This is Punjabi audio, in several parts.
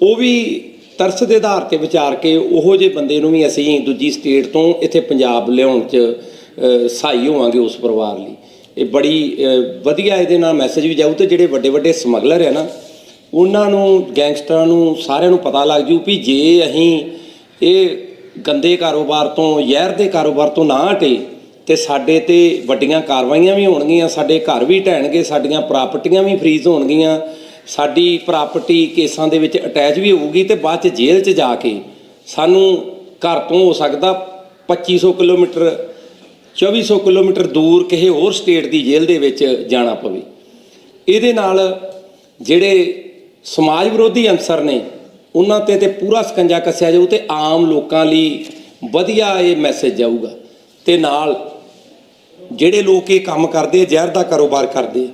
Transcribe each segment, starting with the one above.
ਉਹ ਵੀ ਤਰਸ ਦੇ ਆਧਾਰ ਤੇ ਵਿਚਾਰ ਕੇ ਉਹੋ ਜਿਹੇ ਬੰਦੇ ਨੂੰ ਵੀ ਅਸੀਂ ਦੂਜੀ ਸਟੇਟ ਤੋਂ ਇੱਥੇ ਪੰਜਾਬ ਲਿਆਉਣ 'ਚ ਸਹਾਈ ਹੋਵਾਂਗੇ ਉਸ ਪਰਿਵਾਰ ਲਈ। ਇਹ ਬੜੀ ਵਧੀਆ ਇਹਦੇ ਨਾਲ ਮੈਸੇਜ ਵੀ ਜਾਊ ਤੇ ਜਿਹੜੇ ਵੱਡੇ ਵੱਡੇ ਸਮਗਲਰ ਆ ਨਾ, ਉਹਨਾਂ ਨੂੰ ਗੈਂਗਸਟਰਾਂ ਨੂੰ ਸਾਰਿਆਂ ਨੂੰ ਪਤਾ ਲੱਗ ਜੂ ਵੀ ਜੇ ਅਸੀਂ ਇਹ ਗੰਦੇ ਕਾਰੋਬਾਰ ਤੋਂ, ਜ਼ਹਿਰ ਦੇ ਕਾਰੋਬਾਰ ਤੋਂ ਨਾ ਹਟੇ, ਤੇ ਸਾਡੇ ਤੇ ਵੱਡੀਆਂ ਕਾਰਵਾਈਆਂ ਵੀ ਹੋਣਗੀਆਂ, ਸਾਡੇ ਘਰ ਵੀ ਢਹਿਣਗੇ, ਸਾਡੀਆਂ ਪ੍ਰਾਪਰਟੀਆਂ ਵੀ ਫਰੀਜ਼ ਹੋਣਗੀਆਂ ਸਾਡੀ ਪ੍ਰਾਪਰਟੀ ਕੇਸਾਂ ਦੇ ਵਿੱਚ ਅਟੈਚ ਵੀ ਹੋਊਗੀ ਤੇ ਬਾਅਦ ਚ ਜੇਲ੍ਹ 'ਚ ਜਾ ਕੇ ਸਾਨੂੰ ਘਰ ਤੋਂ ਹੋ ਸਕਦਾ 2500 ਕਿਲੋਮੀਟਰ 2400 ਕਿਲੋਮੀਟਰ ਦੂਰ ਕਿਸੇ ਹੋਰ ਸਟੇਟ ਦੀ ਜੇਲ੍ਹ ਦੇ ਵਿੱਚ ਜਾਣਾ ਪਵੇ। ਇਹਦੇ ਨਾਲ ਜਿਹੜੇ ਸਮਾਜ ਵਿਰੋਧੀ ਅੰਸਰ ਨੇ, ਉਹਨਾਂ ਤੇ ਤੇ ਪੂਰਾ ਸਕੰਜਾ ਕੱਸਿਆ ਜਾਊ ਤੇ ਆਮ ਲੋਕਾਂ ਲਈ ਵਧੀਆ ਇਹ ਮੈਸੇਜ ਜਾਊਗਾ। ਤੇ ਨਾਲ ਜਿਹੜੇ ਲੋਕ ਇਹ ਕੰਮ ਕਰਦੇ ਜ਼ਹਿਰ ਦਾ ਕਾਰੋਬਾਰ ਕਰਦੇ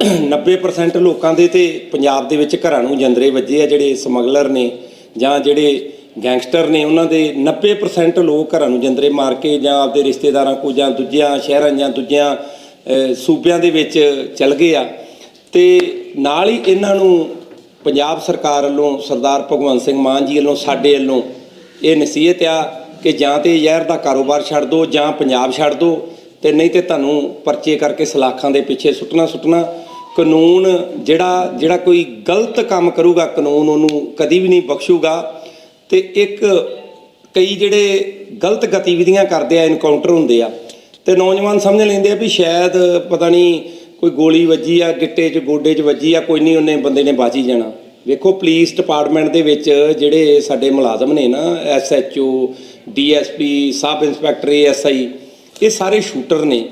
90% ਲੋਕਾਂ ਦੇ ਤੇ ਪੰਜਾਬ ਦੇ ਵਿੱਚ ਘਰਾਂ ਨੂੰ ਜੰਦਰੇ ਵੱਜੇ ਆ, ਜਿਹੜੇ ਸਮਗਲਰ ਨੇ ਜਾਂ ਜਿਹੜੇ ਗੈਂਗਸਟਰ ਨੇ, ਉਹਨਾਂ ਦੇ 90% ਲੋਕ ਘਰਾਂ ਨੂੰ ਜੰਦਰੇ ਮਾਰ ਕੇ ਜਾਂ ਆਪਦੇ ਰਿਸ਼ਤੇਦਾਰਾਂ ਕੋ ਜਾਂ ਦੂਜਿਆਂ ਸ਼ਹਿਰਾਂ ਜਾਂ ਦੂਜਿਆਂ ਸੂਬਿਆਂ ਦੇ ਵਿੱਚ ਚਲ ਗਏ ਆ। ਤੇ ਨਾਲ ਹੀ ਇਹਨਾਂ ਨੂੰ ਪੰਜਾਬ ਸਰਕਾਰ ਵੱਲੋਂ ਸਰਦਾਰ ਭਗਵੰਤ ਸਿੰਘ ਮਾਨ ਜੀ ਵੱਲੋਂ, ਸਾਡੇ ਵੱਲੋਂ ਇਹ ਨਸੀਹਤ ਆ ਕਿ ਜਾਂ ਤੇ ਜ਼ਹਿਰ ਦਾ ਕਾਰੋਬਾਰ ਛੱਡ ਦਿਓ ਜਾਂ ਪੰਜਾਬ ਛੱਡ ਦਿਓ ਤੇ ਨਹੀਂ ਤੇ ਤੁਹਾਨੂੰ ਪਰਚੇ ਕਰਕੇ ਸਲਾਖਾਂ ਦੇ ਪਿੱਛੇ ਸੁੱਟਣਾ ਸੁੱਟਣਾ। ਕਾਨੂੰਨ ਜਿਹੜਾ ਜਿਹੜਾ ਕੋਈ ਗਲਤ ਕੰਮ ਕਰੂਗਾ, ਕਾਨੂੰਨ ਉਹਨੂੰ ਕਦੀ ਵੀ ਨਹੀਂ ਬਖਸ਼ੂਗਾ। ਤੇ ਇੱਕ ਕਈ ਜਿਹੜੇ ਗਲਤ ਗਤੀਵਿਧੀਆਂ ਕਰਦੇ ਆ ਇਨਕਾਊਂਟਰ ਹੁੰਦੇ ਆ। ਤੇ ਨੌਜਵਾਨ ਸਮਝ ਲੈਂਦੇ ਆ ਵੀ ਸ਼ਾਇਦ ਪਤਾ ਨਹੀਂ ਕੋਈ ਗੋਲੀ ਵੱਜੀ ਆ, ਗਿੱਟੇ 'ਚ, ਗੋਡੇ 'ਚ ਵੱਜੀ ਆ, ਕੋਈ ਨਹੀਂ ਉਹਨੇ ਬੰਦੇ ਨੇ ਬਾਜੀ ਜਾਣਾ। ਵੇਖੋ ਪੁਲਿਸ ਡਿਪਾਰਟਮੈਂਟ ਦੇ ਵਿੱਚ ਜਿਹੜੇ ਸਾਡੇ ਮੁਲਾਜ਼ਮ ਨੇ ਨਾ SHO DSP sub inspector SI ਇਹ ਸਾਰੇ ਸ਼ੂਟਰ ਨੇ।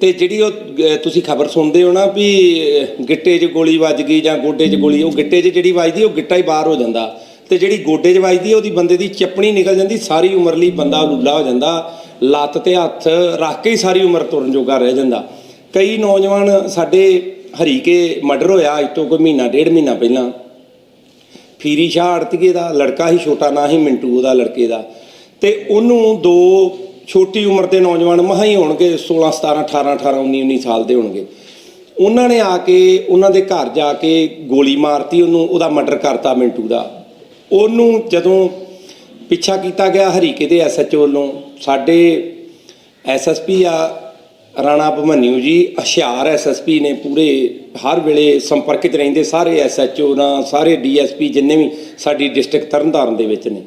ਤੇ ਜਿਹੜੀ ਉਹ ਅਹ, ਤੁਸੀਂ ਖਬਰ ਸੁਣਦੇ ਹੋ ਨਾ ਵੀ ਅਹ, ਗਿੱਟੇ 'ਚ ਗੋਲੀ ਵੱਜ ਗਈ ਜਾਂ ਗੋਡੇ 'ਚ ਗੋਲੀ ਉਹ ਗਿੱਟੇ 'ਚ ਜਿਹੜੀ ਵੱਜਦੀ ਉਹ ਗਿੱਟਾ ਹੀ ਬਾਹਰ ਹੋ ਜਾਂਦਾ। ਤੇ ਜਿਹੜੀ ਗੋਡੇ 'ਚ ਵੱਜਦੀ ਉਹਦੀ ਬੰਦੇ ਦੀ ਚੱਪਣੀ ਨਿਕਲ ਜਾਂਦੀ ਸਾਰੀ ਉਮਰ ਲਈ ਬੰਦਾ ਲੁੱਲਾ ਹੋ ਜਾਂਦਾ। ਲੱਤ ਤੇ ਹੱਥ ਰੱਖ ਕੇ ਹੀ ਸਾਰੀ ਉਮਰ ਤੁਰਨ ਜੋਗਾ ਰਹਿ ਜਾਂਦਾ। ਕਈ ਨੌਜਵਾਨ ਸਾਡੇ ਹਰੀਕੇ ਮਰਡਰ ਹੋਇਆ ਅੱਜ ਤੋਂ ਕੋਈ ਮਹੀਨਾ ਡੇਢ ਮਹੀਨਾ ਪਹਿਲਾਂ। ਫੀਰੀ ਸ਼ਾਹ ਆੜਤੀਏ ਦਾ ਲੜਕਾ ਹੀ ਛੋਟਾ ਨਾ ਹੀ ਮਿੰਟੂ ਉਹਦਾ ਲੜਕੇ ਦਾ। ਤੇ ਉਹਨੂੰ ਦੋ ਛੋਟੀ ਉਮਰ ਦੇ ਨੌਜਵਾਨ ਮਹਾ ਹੀ ਹੋਣਗੇ 16 17 18 18 19 19 ਸਾਲ ਦੇ ਹੋਣਗੇ। ਉਹਨਾਂ ਨੇ ਆ ਕੇ, ਉਹਨਾਂ ਦੇ ਘਰ ਜਾ ਕੇ ਗੋਲੀ ਮਾਰਤੀ, ਉਹਨੂੰ, ਉਹਦਾ ਮਰਡਰ ਕਰਤਾ ਮਿੰਟੂ ਦਾ। ਉਹਨੂੰ ਜਦੋਂ ਪਿੱਛਾ ਕੀਤਾ ਗਿਆ ਹਰੀਕੇ ਦੇ ਐਸਐਚਓ ਵੱਲੋਂ, ਸਾਡੇ ਐਸਐਸਪੀ ਆ ਰਾਣਾ ਭਮਨਿਊ ਜੀ, ਹੁਸ਼ਿਆਰ ਐਸਐਸਪੀ ਨੇ ਪੂਰੇ, ਹਰ ਵੇਲੇ ਸੰਪਰਕਿਤ ਰਹਿੰਦੇ ਸਾਰੇ ਐਸਐਚਓ ਨਾਲ, ਸਾਰੇ ਡੀਐਸਪੀ ਜਿੰਨੇ ਵੀ ਸਾਡੀ ਡਿਸਟ੍ਰਿਕਟ ਤਰਨਤਾਰਨ ਦੇ ਵਿੱਚ ਨੇ।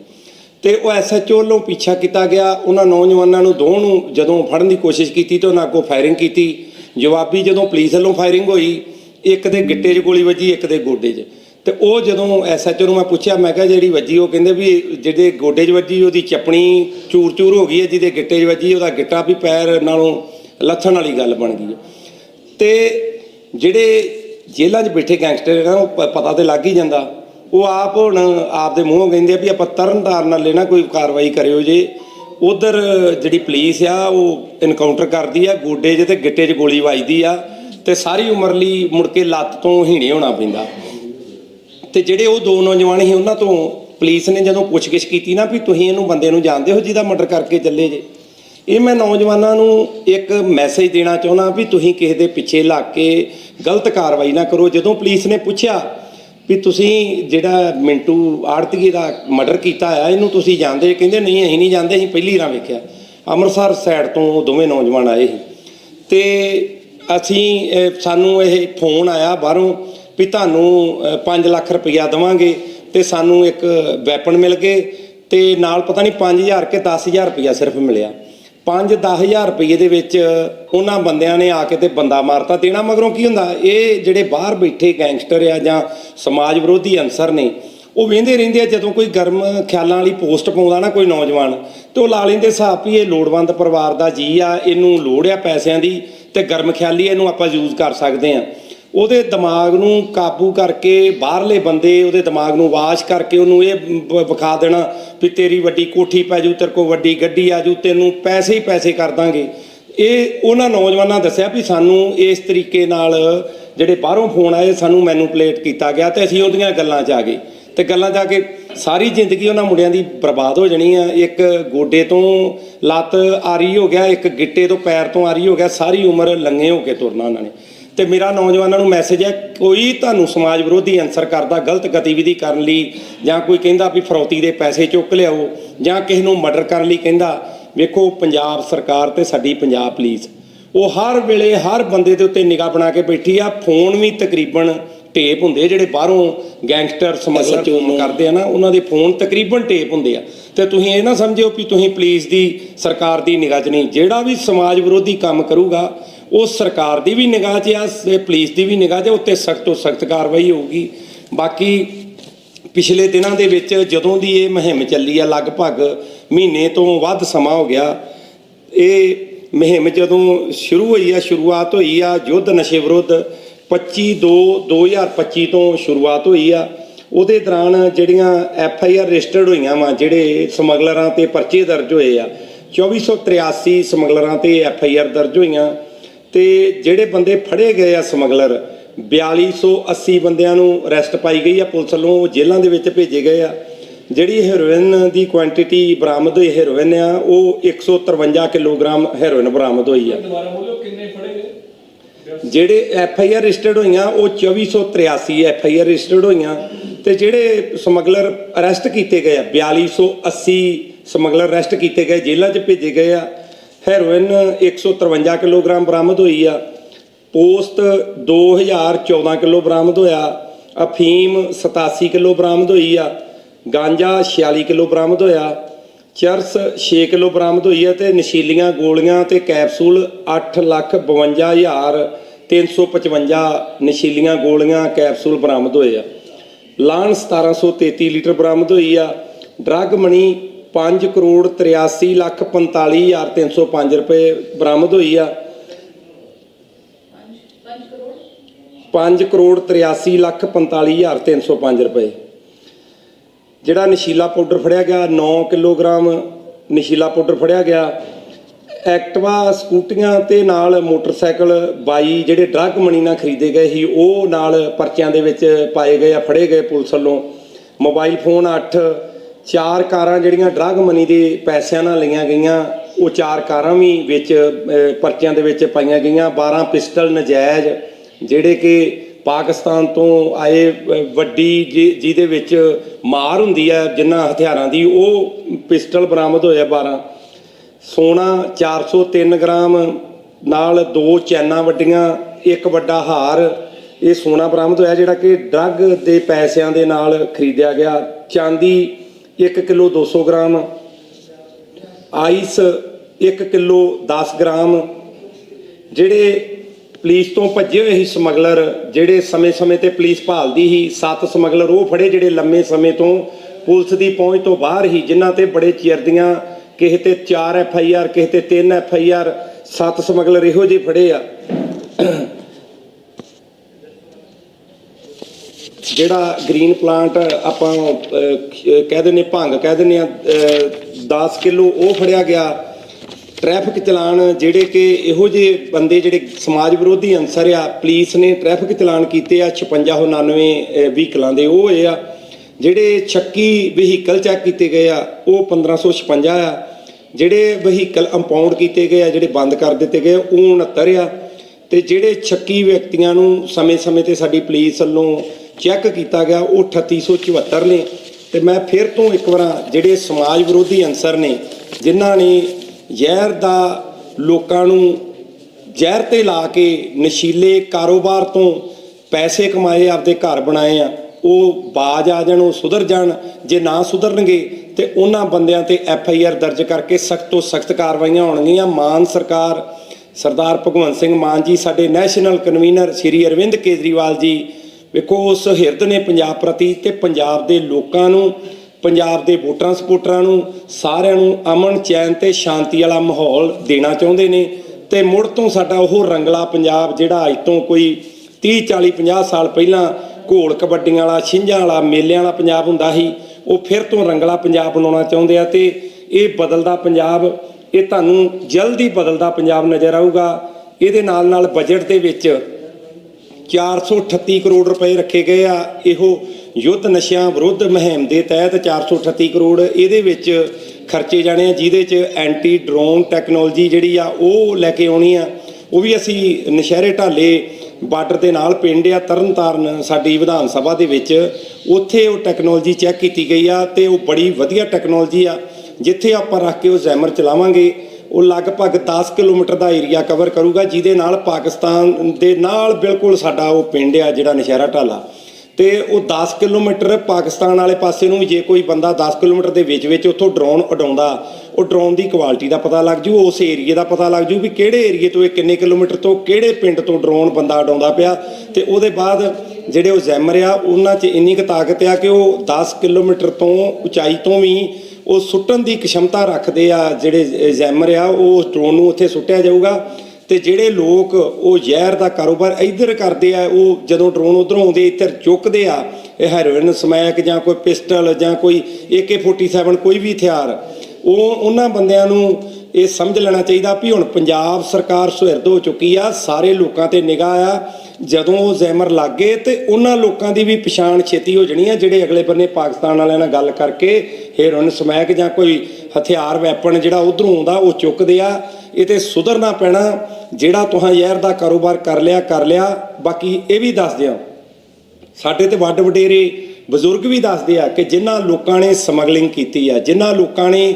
ਤੇ ਉਹ ਐਸਐਚਓ ਵੱਲੋਂ ਪਿੱਛਾ ਕੀਤਾ ਗਿਆ। ਉਹਨਾਂ ਨੌਜਵਾਨਾਂ ਨੂੰ ਦੋ ਨੂੰ ਜਦੋਂ ਫੜਨ ਦੀ ਕੋਸ਼ਿਸ਼ ਕੀਤੀ ਤੇ ਉਹਨਾਂ ਅੱਗੋਂ ਫਾਇਰਿੰਗ ਕੀਤੀ। ਜਵਾਬੀ ਜਦੋਂ ਪੁਲਿਸ ਵੱਲੋਂ ਫਾਇਰਿੰਗ ਹੋਈ, ਇੱਕ ਦੇ ਗਿੱਟੇ 'ਚ ਗੋਲੀ ਵੱਜੀ, ਇੱਕ ਦੇ ਗੋਡੇ 'ਚ। ਤੇ ਉਹ ਜਦੋਂ ਐਸਐਚਓ ਨੂੰ ਮੈਂ ਪੁੱਛਿਆ, ਮੈਂ ਕਿਹਾ ਜਿਹੜੀ ਵੱਜੀ, ਉਹ ਕਹਿੰਦੇ ਵੀ ਜਿਹਦੇ ਗੋਡੇ 'ਚ ਵੱਜੀ, ਉਹਦੀ ਚੱਪਣੀ ਚੂਰ-ਚੂਰ ਹੋ ਗਈ ਹੈ, ਜਿਹਦੇ ਗਿੱਟੇ 'ਚ ਵੱਜੀ, ਉਹਦਾ ਗਿੱਟਾ ਵੀ ਪੈਰ ਨਾਲੋਂ ਲੱਥਣ ਵਾਲੀ ਗੱਲ ਬਣ ਗਈ ਹੈ। ਤੇ ਜਿਹੜੇ ਜੇਲ੍ਹਾਂ 'ਚ ਬੈਠੇ ਗੈਂਗਸਟਰ ਆ ਉਹ ਪਤਾ ਤੇ ਲੱਗ ਹੀ ਜਾਂਦਾ। ਉਹ ਆਪ ਹੁਣ ਆਪਦੇ ਮੂੰਹੋਂ ਕਹਿੰਦੇ ਆ ਵੀ ਆਪਾਂ ਤਰਨਤਾਰਨ ਨਾਲ ਲੈਣਾ ਕੋਈ ਕਾਰਵਾਈ ਕਰਿਓ ਜੇ। ਉਧਰ ਜਿਹੜੀ ਪੁਲਿਸ ਆ, ਉਹ ਇਨਕਾਊਂਟਰ ਕਰਦੀ ਆ, ਗੋਡੇ 'ਚ ਤੇ ਗਿੱਟੇ 'ਚ ਗੋਲੀ ਵੱਜਦੀ ਆ ਤੇ ਸਾਰੀ ਉਮਰ ਲਈ ਮੁੜ ਕੇ ਲੱਤ ਤੋਂ ਹੀਣੇ ਹੋਣਾ ਪੈਂਦਾ। ਤੇ ਜਿਹੜੇ ਉਹ ਦੋ ਨੌਜਵਾਨ ਸੀ, ਉਹਨਾਂ ਤੋਂ ਪੁਲਿਸ ਨੇ ਜਦੋਂ ਪੁੱਛਗਿੱਛ ਕੀਤੀ ਨਾ ਵੀ ਤੁਸੀਂ ਇਹਨੂੰ ਬੰਦੇ ਨੂੰ ਜਾਣਦੇ ਹੋ ਜਿਹਦਾ ਮਰਡਰ ਕਰਕੇ ਚੱਲੇ ਜੇ। ਇਹ ਮੈਂ ਨੌਜਵਾਨਾਂ ਨੂੰ ਇੱਕ ਮੈਸੇਜ ਦੇਣਾ ਚਾਹੁੰਦਾ ਵੀ ਤੁਸੀਂ ਕਿਸੇ ਦੇ ਪਿੱਛੇ ਲੱਗ ਕੇ ਗਲਤ ਕਾਰਵਾਈ ਨਾ ਕਰੋ। ਜਦੋਂ ਪੁਲਿਸ ਨੇ ਪੁੱਛਿਆ ਵੀ ਤੁਸੀਂ ਜਿਹੜਾ ਮਿੰਟੂ ਆੜਤੀਏ ਦਾ ਮਰਡਰ ਕੀਤਾ ਆ ਇਹਨੂੰ ਤੁਸੀਂ ਜਾਣਦੇ ਕਹਿੰਦੇ ਨਹੀਂ, ਅਸੀਂ ਨਹੀਂ ਜਾਣਦੇ, ਅਸੀਂ ਪਹਿਲੀ ਵਾਰ ਵੇਖਿਆ। ਅੰਮ੍ਰਿਤਸਰ ਸਾਈਡ ਤੋਂ ਉਹ ਦੋਵੇਂ ਨੌਜਵਾਨ ਆਏ ਸੀ। ਤੇ ਅਸੀਂ ਸਾਨੂੰ ਇਹ ਫੋਨ ਆਇਆ ਬਾਹਰੋਂ ਵੀ ਤੁਹਾਨੂੰ 5 ਲੱਖ ਰੁਪਇਆ ਦੇਵਾਂਗੇ ਤੇ ਸਾਨੂੰ ਇੱਕ ਵੈਪਨ ਮਿਲ ਗਏ ਤੇ ਨਾਲ ਪਤਾ ਨਹੀਂ 5000 ਕੇ 10000 ਰੁਪਇਆ ਸਿਰਫ ਮਿਲਿਆ। 5-10000 ਰੁਪਏ ਦੇ ਵਿੱਚ ਉਹਨਾਂ ਬੰਦਿਆਂ ਨੇ ਆ ਕੇ ਤੇ ਬੰਦਾ ਮਾਰਤਾ ਦੇਣਾ, ਮਗਰੋਂ ਕੀ ਹੁੰਦਾ, ਇਹ ਜਿਹੜੇ ਬਾਹਰ ਬੈਠੇ ਗੈਂਗਸਟਰ ਆ ਜਾਂ ਸਮਾਜ ਵਿਰੋਧੀ ਅੰਸਰ ਨੇ, ਉਹ ਵੇਂਦੇ ਰਹਿੰਦੇ ਆ ਜਦੋਂ ਕੋਈ ਗਰਮ ਖਿਆਲਾਂ ਵਾਲੀ ਪੋਸਟ ਪਾਉਂਦਾ ਨਾ ਕੋਈ ਨੌਜਵਾਨ, ਤੇ ਉਹ ਲਾ ਲੈਂਦੇ ਹਿਸਾਬ ਵੀ ਇਹ ਲੋੜਵੰਦ ਪਰਿਵਾਰ ਦਾ ਜੀ ਆ, ਇਹਨੂੰ ਲੋੜ ਆ ਪੈਸਿਆਂ ਦੀ, ਤੇ ਗਰਮ ਖਿਆਲੀ ਇਹਨੂੰ ਆਪਾਂ ਯੂਜ਼ ਕਰ ਸਕਦੇ ਆ। ਉਹਦੇ ਦਿਮਾਗ ਨੂੰ ਕਾਬੂ ਕਰਕੇ ਬਾਹਰਲੇ ਬੰਦੇ ਉਹਦੇ ਦਿਮਾਗ ਨੂੰ ਵਾਸ਼ ਕਰਕੇ ਉਹਨੂੰ ਇਹ ਬ- ਵਿਖਾ ਦੇਣਾ ਵੀ ਤੇਰੀ ਵੱਡੀ ਕੋਠੀ ਪੈ ਜੂ ਤੇਰੇ ਕੋ ਵੱਡੀ ਗੱਡੀ ਆ ਜੂ ਤੈਨੂੰ ਪੈਸੇ ਹੀ ਪੈਸੇ ਕਰ ਦਾਂਗੇ। ਇਹ ਉਹਨਾਂ ਨੌਜਵਾਨਾਂ ਦੱਸਿਆ ਵੀ ਸਾਨੂੰ ਇਸ ਤਰੀਕੇ ਨਾਲ ਜਿਹੜੇ ਬਾਹਰੋਂ ਫੋਨ ਆਏ, ਸਾਨੂੰ ਮੈਨੂਪਲੇਟ ਕੀਤਾ ਗਿਆ ਤੇ ਅਸੀਂ ਉਹਦੀਆਂ ਗੱਲਾਂ 'ਚ ਆ ਗਏ। ਤੇ ਗੱਲਾਂ 'ਚ ਆ ਕੇ ਸਾਰੀ ਜ਼ਿੰਦਗੀ ਉਹਨਾਂ ਮੁੰਡਿਆਂ ਦੀ ਬਰਬਾਦ ਹੋ ਜਾਣੀ ਆ। ਇੱਕ ਗੋਡੇ ਤੋਂ ਲੱਤ ਆਰੀ ਹੋ ਗਿਆ, ਇੱਕ ਗਿੱਟੇ ਤੋਂ ਪੈਰ ਤੋਂ ਆਰੀ ਹੋ ਗਿਆ, ਸਾਰੀ ਉਮਰ ਲੰਗੇ ਹੋ ਕੇ ਤੁਰਨਾ ਉਹਨਾਂ ਨੇ। ਤੇ ਮੇਰਾ ਨੌਜਵਾਨਾਂ ਨੂੰ ਮੈਸੇਜ ਹੈ ਕੋਈ ਤੁਹਾਨੂੰ ਸਮਾਜ ਵਿਰੋਧੀ ਅਨਸਰ ਕਰਦਾ ਗਲਤ ਗਤੀਵਿਧੀ ਕਰਨ ਲਈ ਜਾਂ ਕੋਈ ਕਹਿੰਦਾ ਵੀ ਫਰੌਤੀ ਦੇ ਪੈਸੇ ਚੁੱਕ ਲਿਆਓ ਜਾਂ ਕਿਸੇ ਨੂੰ ਮਰਡਰ ਕਰਨ ਲਈ ਕਹਿੰਦਾ ਵੇਖੋ ਪੰਜਾਬ ਸਰਕਾਰ ਤੇ ਸਾਡੀ ਪੰਜਾਬ ਪੁਲਿਸ ਉਹ ਹਰ ਵੇਲੇ ਹਰ ਬੰਦੇ ਦੇ ਉੱਤੇ ਨਿਗਾਹ ਬਣਾ ਕੇ ਬੈਠੀ ਆ ਫੋਨ ਵੀ ਤਕਰੀਬਨ ਟੇਪ ਹੁੰਦੇ ਜਿਹੜੇ ਬਾਹਰੋਂ ਗੈਂਗਸਟਰ ਸਮਗਲਰ ਕੰਮ ਕਰਦੇ ਆ ਨਾ ਉਹਨਾਂ ਦੇ ਫੋਨ ਤਕਰੀਬਨ ਟੇਪ ਹੁੰਦੇ ਆ। ਤੇ ਤੁਸੀਂ ਇਹ ਨਾ ਸਮਝਿਓ ਵੀ ਤੁਸੀਂ ਪੁਲਿਸ ਦੀ ਸਰਕਾਰ ਦੀ ਨਿਗਾਹ 'ਚ ਨਹੀਂ ਜਿਹੜਾ ਵੀ ਸਮਾਜ ਵਿਰੋਧੀ ਕੰਮ ਕਰੂਗਾ ਉਹ ਸਰਕਾਰ ਦੀ ਵੀ ਨਿਗਾਹ 'ਚ ਆ ਪੁਲਿਸ ਦੀ ਵੀ ਨਿਗਾਹ 'ਚ ਉੱਤੇ ਸਖਤ ਤੋਂ ਸਖਤ ਕਾਰਵਾਈ ਹੋਊਗੀ। ਬਾਕੀ ਪਿਛਲੇ ਦਿਨਾਂ ਦੇ ਵਿੱਚ ਜਦੋਂ ਦੀ ਇਹ ਮੁਹਿੰਮ ਚੱਲੀ ਆ, ਲਗਭਗ ਮਹੀਨੇ ਤੋਂ ਵੱਧ ਸਮਾਂ ਹੋ ਗਿਆ, ਇਹ ਮੁਹਿੰਮ ਜਦੋਂ ਸ਼ੁਰੂ ਹੋਈ ਆ, ਸ਼ੁਰੂਆਤ ਹੋਈ ਆ, ਯੁੱਧ ਨਸ਼ੇ ਵਿਰੁੱਧ 25 2 2025 ਤੋਂ ਸ਼ੁਰੂਆਤ ਹੋਈ ਆ। ਉਹਦੇ ਦੌਰਾਨ ਜਿਹੜੀਆਂ ਐਫ ਆਈ ਆਰ ਰਜਿਸਟਰਡ ਹੋਈਆਂ ਵਾ, ਜਿਹੜੇ ਸਮਗਲਰਾਂ ਤੇ ਪਰਚੇ ਦਰਜ ਹੋਏ ਆ 2483 ਸਮਗਲਰਾਂ ਤੇ ਐਫ ਆਈ ਆਰ ਦਰਜ ਹੋਈਆਂ। ਤੇ ਜਿਹੜੇ ਬੰਦੇ ਫੜੇ ਗਏ ਆ ਸਮਗਲਰ 4280 ਬੰਦਿਆਂ ਨੂੰ ਅਰੈਸਟ ਪਾਈ ਗਈ ਆ ਪੁਲਿਸ ਵੱਲੋਂ ਉਹ ਜੇਲ੍ਹਾਂ ਦੇ ਵਿੱਚ ਭੇਜੇ ਗਏ ਆ। ਜਿਹੜੀ ਹੈਰੋਇਨ ਦੀ ਕੁਆਂਟੀਟੀ ਬਰਾਮਦ ਹੋਈ ਹੈਰੋਇਨ ਆ ਉਹ 153 ਕਿਲੋਗ੍ਰਾਮ ਹੈਰੋਇਨ ਬਰਾਮਦ ਹੋਈ ਆ। ਜਿਹੜੇ ਐਫ ਆਈ ਆਰ ਰਜਿਸਟਰਡ ਹੋਈਆਂ ਉਹ 2483 ਐਫ ਆਈ ਆਰ ਰਜਿਸਟਰਡ ਹੋਈਆਂ ਤੇ ਜਿਹੜੇ ਸਮਗਲਰ ਅਰੈਸਟ ਕੀਤੇ ਗਏ ਆ 4280 ਸਮਗਲਰ ਅਰੈਸਟ ਕੀਤੇ ਗਏ ਜੇਲ੍ਹਾਂ 'ਚ ਭੇਜੇ ਗਏ ਆ। ਹੈਰੋਇਨ 153 ਕਿਲੋਗ੍ਰਾਮ ਬਰਾਮਦ ਹੋਈ ਆ। ਪੋਸਟ 2014 ਕਿਲੋ ਬਰਾਮਦ ਹੋਇਆ। ਅਫੀਮ 87 ਕਿਲੋ ਬਰਾਮਦ ਹੋਈ ਆ। ਗਾਂਜਾ 46 ਕਿਲੋ ਬਰਾਮਦ ਹੋਇਆ। ਚਰਸ 6 ਕਿਲੋ ਬਰਾਮਦ ਹੋਈ ਹੈ ਤੇ ਨਸ਼ੀਲੀਆਂ ਗੋਲੀਆਂ ਤੇ ਕੈਪਸੂਲ 855355 ਨਸ਼ੀਲੀਆਂ ਗੋਲੀਆਂ ਕੈਪਸੂਲ ਬਰਾਮਦ ਹੋਏ ਆ। ਲਾਨ 1733 ਲੀਟਰ ਬਰਾਮਦ ਹੋਈ ਆ। ਡਰੱਗ ਮਣੀ 5 ਕਰੋੜ 83 ਲੱਖ 45 ਹਜ਼ਾਰ 305 ਰੁਪਏ ਬਰਾਮਦ ਹੋਈ ਆ। 5 ਕਰੋੜ 83 ਲੱਖ 45 ਹਜ਼ਾਰ 305 ਰੁਪਏ। ਜਿਹੜਾ ਨਸ਼ੀਲਾ ਪਾਊਡਰ ਫੜਿਆ ਗਿਆ 9 ਕਿਲੋਗ੍ਰਾਮ ਨਸ਼ੀਲਾ ਪਾਊਡਰ ਫੜਿਆ ਗਿਆ। ਐਕਟਵਾ, ਸਕੂਟੀਆਂ ਤੇ ਨਾਲ ਮੋਟਰਸਾਈਕਲ 22 ਜਿਹੜੇ ਡਰੱਗ ਮਨੀ ਨਾਲ ਖਰੀਦੇ ਗਏ ਸੀ, ਉਹ ਨਾਲ ਪਰਚਿਆਂ ਦੇ ਵਿੱਚ ਪਾਏ ਗਏ ਆ, ਫੜੇ ਗਏ ਪੁਲਿਸ ਵੱਲੋਂ। ਮੋਬਾਈਲ ਫੋਨ 8 ਚਾਰ ਕਾਰਾਂ ਜਿਹੜੀਆਂ ਡਰੱਗ ਮਨੀ ਦੇ ਪੈਸਿਆਂ ਨਾਲ ਲਈਆਂ ਗਈਆਂ, ਉਹ ਚਾਰ ਕਾਰਾਂ ਵੀ ਵਿੱਚ ਪਰਚਿਆਂ ਦੇ ਵਿੱਚ ਪਾਈਆਂ ਗਈਆਂ। 12 ਪਿਸਟਲ ਨਜਾਇਜ਼, ਜਿਹੜੇ ਕਿ ਪਾਕਿਸਤਾਨ ਤੋਂ ਆਏ ਵੱਡੀ ਜਿ- ਜਿਹਦੇ ਵਿੱਚ ਮਾਰ ਹੁੰਦੀ ਹੈ ਜਿਨ੍ਹਾਂ ਹਥਿਆਰਾਂ ਦੀ, ਉਹ ਪਿਸਟਲ ਬਰਾਮਦ ਹੋਇਆ 12 ਸੋਨਾ 403 ਗ੍ਰਾਮ, ਨਾਲ ਦੋ ਚੈਨਾਂ ਵੱਡੀਆਂ, ਇੱਕ ਵੱਡਾ ਹਾਰ। ਇਹ ਸੋਨਾ ਬਰਾਮਦ ਹੋਇਆ, ਜਿਹੜਾ ਕਿ ਡਰੱਗ ਦੇ ਪੈਸਿਆਂ ਦੇ ਨਾਲ ਖਰੀਦਿਆ ਗਿਆ। ਚਾਂਦੀ 1 kilo 200 gram, ice 1 kilo 10 gram. ਜਿਹੜੇ ਪੁਲਿਸ ਤੋਂ ਭੱਜੇ ਹੋਏ ਸੀ ਸਮਗਲਰ, ਜਿਹੜੇ ਸਮੇਂ-ਸਮੇਂ ਤੇ ਪੁਲਿਸ ਭਾਲਦੀ ਸੀ, ਸੱਤ ਸਮਗਲਰ ਉਹ ਫੜੇ ਜਿਹੜੇ ਲੰਮੇ ਸਮੇਂ ਤੋਂ ਪੁਲਿਸ ਦੀ ਪਹੁੰਚ ਤੋਂ ਬਾਹਰ ਹੀ ਜਿਨ੍ਹਾਂ ਤੇ ਬੜੇ ਚਿਰ ਦੀਆਂ ਕਿਸੇ ਤੇ 4 ਐਫ ਆਈ ਆਰ, ਕਿਸੇ ਤੇ 3 ਐਫ ਆਈ ਆਰ, ਸੱਤ ਸਮਗਲਰ ਇਹੋ ਜਿਹੇ ਫੜੇ ਆ। ਜਿਹੜਾ ਗ੍ਰੀਨ ਪਲਾਂਟ ਆਪਾਂ ਕਹਿ ਦਿੰਦੇ ਭੰਗ ਕਹਿ ਦਿੰਦੇ ਆ 10 ਕਿਲੋ ਉਹ ਫੜਿਆ ਗਿਆ। ਟ੍ਰੈਫਿਕ ਚਲਾਨ ਜਿਹੜੇ ਕਿ ਇਹੋ ਜਿਹੇ ਬੰਦੇ ਜਿਹੜੇ ਸਮਾਜ ਵਿਰੋਧੀ ਅੰਸਰ ਆ ਪੁਲਿਸ ਨੇ ਟ੍ਰੈਫਿਕ ਚਲਾਨ ਕੀਤੇ ਆ 5699 ਵਹੀਕਲਾਂ ਦੇ ਉਹ ਹੋਏ ਆ ਜਿਹੜੇ 36 ਵਹੀਕਲ ਚੈੱਕ ਕੀਤੇ ਗਏ ਆ ਉਹ 1556 ਆ। ਜਿਹੜੇ ਵਹੀਕਲ ਇੰਪਾਊਂਡ ਕੀਤੇ ਗਏ ਆ ਜਿਹੜੇ ਬੰਦ ਕਰ ਦਿੱਤੇ ਗਏ ਆ, ਉਹ 69 ਆ। ਤੇ ਜਿਹੜੇ 36 ਵਿਅਕਤੀਆਂ ਨੂੰ ਸਮੇਂ-ਸਮੇਂ ਤੇ ਸਾਡੀ ਪੁਲਿਸ ਵੱਲੋਂ ਚੈੱਕ ਕੀਤਾ ਗਿਆ, ਉਹ 3874 ਨੇ। ਤੇ ਮੈਂ ਫਿਰ ਤੋਂ ਇੱਕ ਵਾਰ ਜਿਹੜੇ ਸਮਾਜ ਵਿਰੋਧੀ ਅੰਸਰ ਨੇ, ਜਿਨ੍ਹਾਂ ਨੇ ਜ਼ਹਿਰ ਦਾ ਲੋਕਾਂ ਨੂੰ ਜ਼ਹਿਰ ਤੇ ਲਾ ਕੇ ਨਸ਼ੀਲੇ ਕਾਰੋਬਾਰ ਤੋਂ ਪੈਸੇ ਕਮਾਏ, ਆਪਦੇ ਘਰ ਬਣਾਏ ਆ, ਉਹ ਬਾਜ ਆ ਜਾਣ, ਉਹ ਸੁਧਰ ਜਾਣ, ਜੇ ਨਾ ਸੁਧਰਨਗੇ ਤੇ ਉਹਨਾਂ ਬੰਦਿਆਂ ਤੇ ਐਫ ਆਈ ਆਰ ਦਰਜ ਕਰਕੇ ਸਖਤ ਤੋਂ ਸਖਤ ਕਾਰਵਾਈਆਂ ਹੋਣਗੀਆਂ। ਮਾਨ ਸਰਕਾਰ, ਸਰਦਾਰ ਭਗਵੰਤ ਸਿੰਘ ਮਾਨ ਜੀ, ਸਾਡੇ ਨੈਸ਼ਨਲ ਕਨਵੀਨਰ ਸ਼੍ਰੀ ਅਰਵਿੰਦ ਕੇਜਰੀਵਾਲ ਜੀ ਵੇਖੋ, ਉਸ ਹਿਰਦ ਨੇ ਪੰਜਾਬ ਪ੍ਰਤੀ ਤੇ ਪੰਜਾਬ ਦੇ ਲੋਕਾਂ ਨੂੰ, ਪੰਜਾਬ ਦੇ ਵੋਟਰਾਂ ਸਪੋਰਟਰਾਂ ਨੂੰ, ਸਾਰਿਆਂ ਨੂੰ ਅਮਨ, ਚੈਨ ਤੇ ਸ਼ਾਂਤੀ ਵਾਲਾ ਮਾਹੌਲ ਦੇਣਾ ਚਾਹੁੰਦੇ ਨੇ। ਤੇ ਮੁੜ ਤੋਂ ਸਾਡਾ ਉਹ ਰੰਗਲਾ ਪੰਜਾਬ ਜਿਹੜਾ ਅੱਜ ਤੋਂ ਕੋਈ 30 40 50 ਸਾਲ ਪਹਿਲਾਂ ਘੋਲ ਕਬੱਡੀਆਂ ਵਾਲਾ, ਛਿੰਝਾਂ ਵਾਲਾ, ਮੇਲਿਆਂ ਵਾਲਾ ਪੰਜਾਬ ਹੁੰਦਾ ਸੀ, ਉਹ ਫਿਰ ਤੋਂ ਰੰਗਲਾ ਪੰਜਾਬ ਬਣਾਉਣਾ ਚਾਹੁੰਦੇ ਆ ਤੇ ਇਹ ਬਦਲਦਾ ਪੰਜਾਬ, ਇਹ ਤੁਹਾਨੂੰ ਜਲਦੀ ਬਦਲਦਾ ਪੰਜਾਬ ਨਜ਼ਰ ਆਊਗਾ। ਇਹਦੇ ਨਾਲ ਨਾਲ ਬਜਟ ਦੇ ਵਿੱਚ 438 ਕਰੋੜ ਰੁਪਏ ਰੱਖੇ ਗਏ ਆ। ਇਹੋ ਯੁੱਧ ਨਸ਼ਿਆਂ ਵਿਰੁੱਧ ਮੁਹਿੰਮ ਦੇ ਤਹਿਤ 438 ਕਰੋੜ ਇਹਦੇ ਵਿੱਚ ਖਰਚੇ ਜਾਣੇ ਆ, ਜਿਹਦੇ 'ਚ ਐਂਟੀ ਡਰੋਨ ਟੈਕਨੋਲੋਜੀ ਜਿਹੜੀ ਆ, ਉਹ ਲੈ ਕੇ ਆਉਣੀ ਆ। ਉਹ ਵੀ ਅਸੀਂ ਨਸ਼ਹਿਰੇ ਢਾਲੇ ਬਾਰਡਰ ਦੇ ਨਾਲ ਪਿੰਡ ਆ, ਤਰਨਤਾਰਨ ਸਾਡੀ ਵਿਧਾਨ ਸਭਾ ਦੇ ਵਿੱਚ। ਉੱਥੇ ਉਹ ਟੈਕਨੋਲੋਜੀ ਚੈੱਕ ਕੀਤੀ ਗਈ ਆ ਤੇ ਉਹ ਬੜੀ ਵਧੀਆ ਟੈਕਨੋਲੋਜੀ ਆ, ਜਿੱਥੇ ਆਪਾਂ ਰੱਖ ਕੇ ਉਹ ਜ਼ੈਮਰ ਚਲਾਵਾਂਗੇ। ਉਹ ਲਗਭਗ 10 ਕਿਲੋਮੀਟਰ ਦਾ ਏਰੀਆ ਕਵਰ ਕਰੂਗਾ, ਜਿਹਦੇ ਨਾਲ ਪਾਕਿਸਤਾਨ ਦੇ ਨਾਲ ਬਿਲਕੁਲ ਸਾਡਾ ਉਹ ਪਿੰਡ ਆ, ਜਿਹੜਾ ਨਸ਼ਹਿਰਾ ਢਾਲਾ। ਤੇ ਉਹ 10 ਕਿਲੋਮੀਟਰ ਪਾਕਿਸਤਾਨ ਵਾਲੇ ਪਾਸੇ ਨੂੰ ਵੀ ਜੇ ਕੋਈ ਬੰਦਾ 10 ਕਿਲੋਮੀਟਰ ਦੇ ਵਿੱਚ ਵਿੱਚ ਉੱਥੋਂ ਡਰੋਨ ਉਡਾਉਂਦਾ, ਉਹ ਡਰੋਨ ਦੀ ਕੁਆਲਿਟੀ ਦਾ ਪਤਾ ਲੱਗ ਜੂ, ਉਸ ਏਰੀਏ ਦਾ ਪਤਾ ਲੱਗ ਜੂ ਵੀ ਕਿਹੜੇ ਏਰੀਏ ਤੋਂ ਇਹ ਕਿੰਨੇ ਕਿਲੋਮੀਟਰ ਤੋਂ ਕਿਹੜੇ ਪਿੰਡ ਤੋਂ ਡਰੋਨ ਬੰਦਾ ਉਡਾਉਂਦਾ ਪਿਆ। ਤੇ ਉਹਦੇ ਬਾਅਦ ਜਿਹੜੇ ਉਹ ਜ਼ੈਮਰ ਆ, ਉਹਨਾਂ 'ਚ ਇੰਨੀ ਕੁ ਤਾਕਤ ਆ ਕਿ ਉਹ 10 ਕਿਲੋਮੀਟਰ ਤੋਂ ਉਚਾਈ ਤੋਂ ਵੀ ਉਹ ਸੁੱਟਣ ਦੀ ਕਿਸ਼ਮਤਾ ਰੱਖਦੇ ਆ, ਜਿਹੜੇ ਜ਼ੈਮਰ ਆ, ਉਹ ਡਰੋਨ ਨੂੰ ਉੱਥੇ ਸੁੱਟਿਆ ਜਾਊਗਾ। ਤੇ ਜਿਹੜੇ ਲੋਕ ਉਹ ਜ਼ਹਿਰ ਦਾ ਕਾਰੋਬਾਰ ਇੱਧਰ ਕਰਦੇ ਆ, ਉਹ ਜਦੋਂ ਡਰੋਨ ਉਧਰੋਂ ਆਉਂਦੇ, ਇੱਧਰ ਚੁੱਕਦੇ ਆ, ਇਹ ਹੈਰੋਇਨ, ਸਮੈਕ ਜਾਂ ਕੋਈ ਪਿਸਟਲ ਜਾਂ ਕੋਈ AK47 ਕੋਈ ਵੀ ਹਥਿਆਰ, ਉਹ ਉਹਨਾਂ ਬੰਦਿਆਂ ਨੂੰ ਇਹ ਸਮਝ ਲੈਣਾ ਚਾਹੀਦਾ ਵੀ ਹੁਣ ਪੰਜਾਬ ਸਰਕਾਰ ਸੁਹਿਰਦ ਹੋ ਚੁੱਕੀ ਆ, ਸਾਰੇ ਲੋਕਾਂ ਤੇ ਨਿਗਾਹ ਆ। ਜਦੋਂ ਉਹ ਜ਼ੈਮਰ ਲੱਗੇ ਤੇ ਉਹਨਾਂ ਲੋਕਾਂ ਦੀ ਵੀ ਪਛਾਣ ਛੇਤੀ ਹੋ ਜਣੀ ਆ, ਜਿਹੜੇ ਅਗਲੇ ਬੰਨੇ ਪਾਕਿਸਤਾਨ ਵਾਲਿਆਂ ਨਾਲ ਗੱਲ ਕਰਕੇ ਹੈਰੋਇਨ ਸਮੈਕ ਜਾਂ ਕੋਈ ਹਥਿਆਰ, ਵੈਪਨ ਜਿਹੜਾ ਉਧਰੋਂ ਆਉਂਦਾ, ਉਹ ਚੁੱਕਦੇ ਆ। ਇਹ ਤੇ ਸੁਧਰਨਾ ਪੈਣਾ, ਜਿਹੜਾ ਤੁਹਾਂ ਜ਼ਹਿਰ ਦਾ ਕਾਰੋਬਾਰ ਕਰ ਲਿਆ ਕਰ ਲਿਆ। ਬਾਕੀ ਇਹ ਵੀ ਦੱਸ ਦਿਆਂ ਸਾਡੇ ਤੇ ਵੱਡ ਵਡੇਰੇ ਬਜ਼ੁਰਗ ਵੀ ਦੱਸਦੇ ਆ ਕਿ ਜਿਨ੍ਹਾਂ ਲੋਕਾਂ ਨੇ ਸਮਗਲਿੰਗ ਕੀਤੀ ਆ, ਜਿਨ੍ਹਾਂ ਲੋਕਾਂ ਨੇ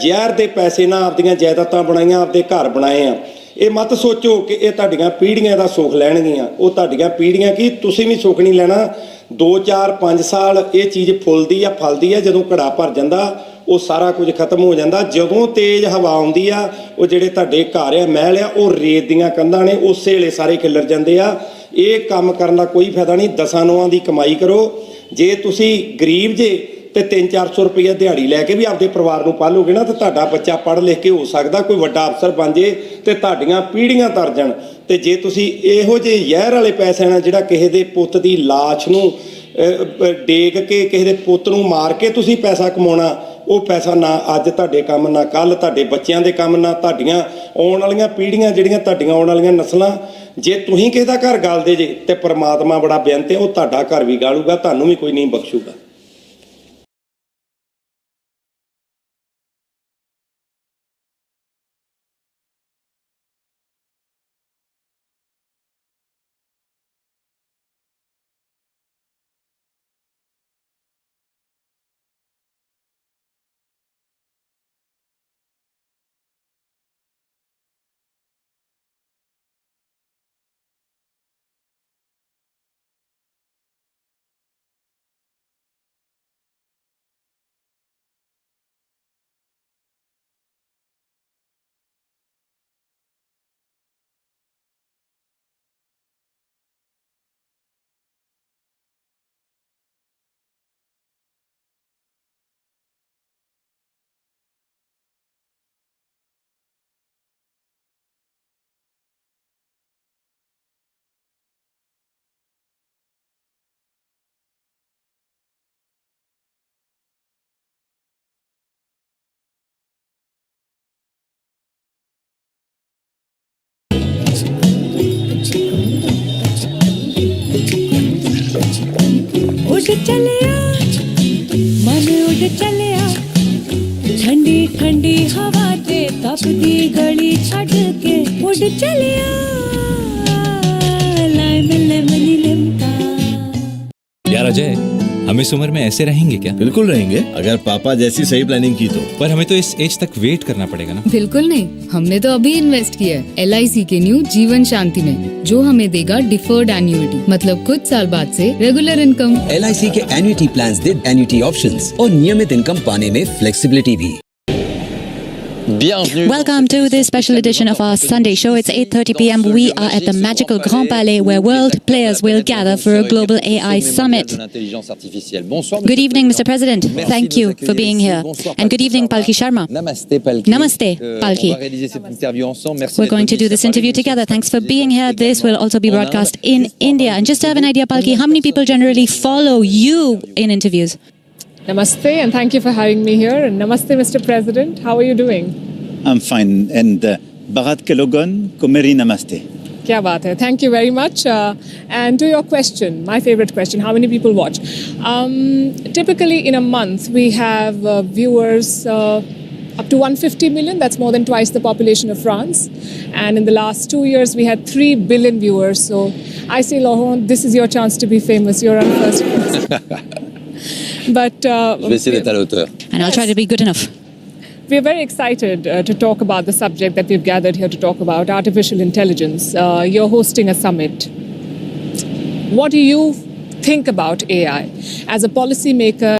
ਜ਼ਹਿਰ ਦੇ ਪੈਸੇ ਨਾਲ ਆਪਦੀਆਂ ਜਾਇਦਾਦਾਂ ਬਣਾਈਆਂ, ਆਪਦੇ ਘਰ ਬਣਾਏ ਆ। ਇਹ ਮਤ ਸੋਚੋ ਕਿ ਇਹ ਤੁਹਾਡੀਆਂ ਪੀੜ੍ਹੀਆਂ ਦਾ ਸੁੱਖ ਲੈਣਗੀਆਂ। ਉਹ ਤੁਹਾਡੀਆਂ ਪੀੜ੍ਹੀਆਂ ਕੀ? ਤੁਸੀਂ ਵੀ ਸੁੱਖ ਨਹੀਂ ਲੈਣਾ। 2 4 5 ਸਾਲ ਇਹ ਚੀਜ਼ ਫੁੱਲਦੀ ਆ, ਫਲਦੀ ਆ, ਜਦੋਂ ਘੜਾ ਭਰ ਜਾਂਦਾ, ਉਹ ਸਾਰਾ ਕੁਝ ਖਤਮ ਹੋ ਜਾਂਦਾ। ਜਦੋਂ ਤੇਜ਼ ਹਵਾ ਆਉਂਦੀ ਆ, ਉਹ ਜਿਹੜੇ ਤੁਹਾਡੇ ਘਰ ਆ, ਮਹਿਲ ਆ, ਉਹ ਰੇਤ ਦੀਆਂ ਕੰਧਾਂ ਨੇ ਉਸੇ ਵੇਲੇ ਸਾਰੇ ਖਿਲਰ ਜਾਂਦੇ ਆ। ਇਹ ਕੰਮ ਕਰਨ ਦਾ ਕੋਈ ਫਾਇਦਾ ਨਹੀਂ। ਦਸਾਂ ਨੌਆਂ ਦੀ ਕਮਾਈ ਕਰੋ। ਜੇ ਤੁਸੀਂ ਗਰੀਬ ਜੇ ਤੇ 3-400 ਰੁਪਏ ਦਿਹਾੜੀ ਲੈ ਕੇ ਵੀ ਆਪਦੇ ਪਰਿਵਾਰ ਨੂੰ ਪਾਲੋਗੇ ਨਾ ਤੇ ਤੁਹਾਡਾ ਬੱਚਾ ਪੜ੍ਹ ਲਿਖ ਕੇ ਹੋ ਸਕਦਾ ਕੋਈ ਵੱਡਾ ਅਫਸਰ ਬਣ ਜੇ ਤੇ ਤੁਹਾਡੀਆਂ ਪੀੜ੍ਹੀਆਂ ਤਰ ਜਾਣ। ਤੇ ਜੇ ਤੁਸੀਂ ਇਹੋ ਜਿਹੇ ਜ਼ਹਿਰ ਵਾਲੇ ਪੈਸੇ ਨਾਲ ਜਿਹੜਾ ਕਿਸੇ ਦੇ ਪੁੱਤ ਦੀ ਲਾਸ਼ ਨੂੰ ਅਹ, ਡੇਗ ਕੇ ਕਿਸੇ ਦੇ ਪੁੱਤ ਨੂੰ ਮਾਰ ਕੇ ਤੁਸੀਂ ਪੈਸਾ ਕਮਾਉਣਾ ਉਹ ਪੈਸਾ ਨਾ ਅੱਜ ਤੁਹਾਡੇ ਕੰਮ ਨਾ ਕੱਲ ਤੁਹਾਡੇ ਬੱਚਿਆਂ ਦੇ ਕੰਮ ਨਾ ਤੁਹਾਡੀਆਂ ਆਉਣ ਵਾਲੀਆਂ ਪੀੜ੍ਹੀਆਂ ਜਿਹੜੀਆਂ ਤੁਹਾਡੀਆਂ ਆਉਣ ਵਾਲੀਆਂ ਨਸਲਾਂ ਜੇ ਤੁਸੀਂ ਕਿਸੇ ਦਾ ਘਰ ਗਾਲਦੇ ਜੇ ਤੇ ਪ੍ਰਮਾਤਮਾ ਬੜਾ ਬੇਅੰਤ ਹੈ ਉਹ ਤੁਹਾਡਾ ਘਰ ਵੀ ਗਾਲੂਗਾ ਤੁਹਾਨੂੰ ਵੀ ਕੋਈ ਨਹੀਂ ਬਖਸ਼ੂਗਾ। ਤੇ ਤਪਦੀ ਗਲੀ ਛੱਡ ਕੇ ਉੱਡ ਚੱਲਿਆ ਲਾਇ ਮਿਲੇ ਮਨੀ ਲਿਮਕਾ यार अजय हम इस उम्र में ऐसे रहेंगे क्या बिल्कुल रहेंगे अगर पापा जैसी सही प्लानिंग की तो पर हमें तो इस एज तक वेट करना पड़ेगा ना बिल्कुल नहीं हमने तो अभी इन्वेस्ट किया है एल के न्यू जीवन शांति में जो हमें देगा डिफर्ड एन्युटी मतलब कुछ साल बाद से रेगुलर इनकम एल के एन्युटी प्लान दे एन्युटी ऑप्शंस और नियमित इनकम पाने में फ्लेक्सिबिलिटी भी Welcome to this special edition of our Sunday show. It's 8:30 p.m. We are at the magical Grand Palais where world players will gather for a global AI summit. Good evening, Mr. President. Thank you for being here. And good evening, Palki Sharma. Namaste Palki. Namaste, Euh, Palki. On va réaliser cette interview ensemble. Merci. We're going to do this interview together. Thanks for being here. This will also be broadcast in India. And just to have an idea, Palki, how many people generally follow you in interviews? Namaste and thank you for having me here. And namaste, Mr. President. How are you doing? I'm fine. And uh, Bharat Kelogon, Kumeri Namaste. Kya baat hai. Thank you very much. Uh, and to your question, my favorite question, how many people watch? Um, typically in a month, we have uh, viewers uh, up to 150 million. That's more than twice the population of France. And in the last two years, we had 3 billion viewers. So I say, Laurent, this is your chance to be famous. You're on first. but uh, Je vais essayer d'être à la hauteur. And I'll try to be good enough. we're very excited uh, to talk about the subject that we've gathered here to talk about artificial intelligence. Uh, you're hosting a summit. What do you think about AI as a policymaker?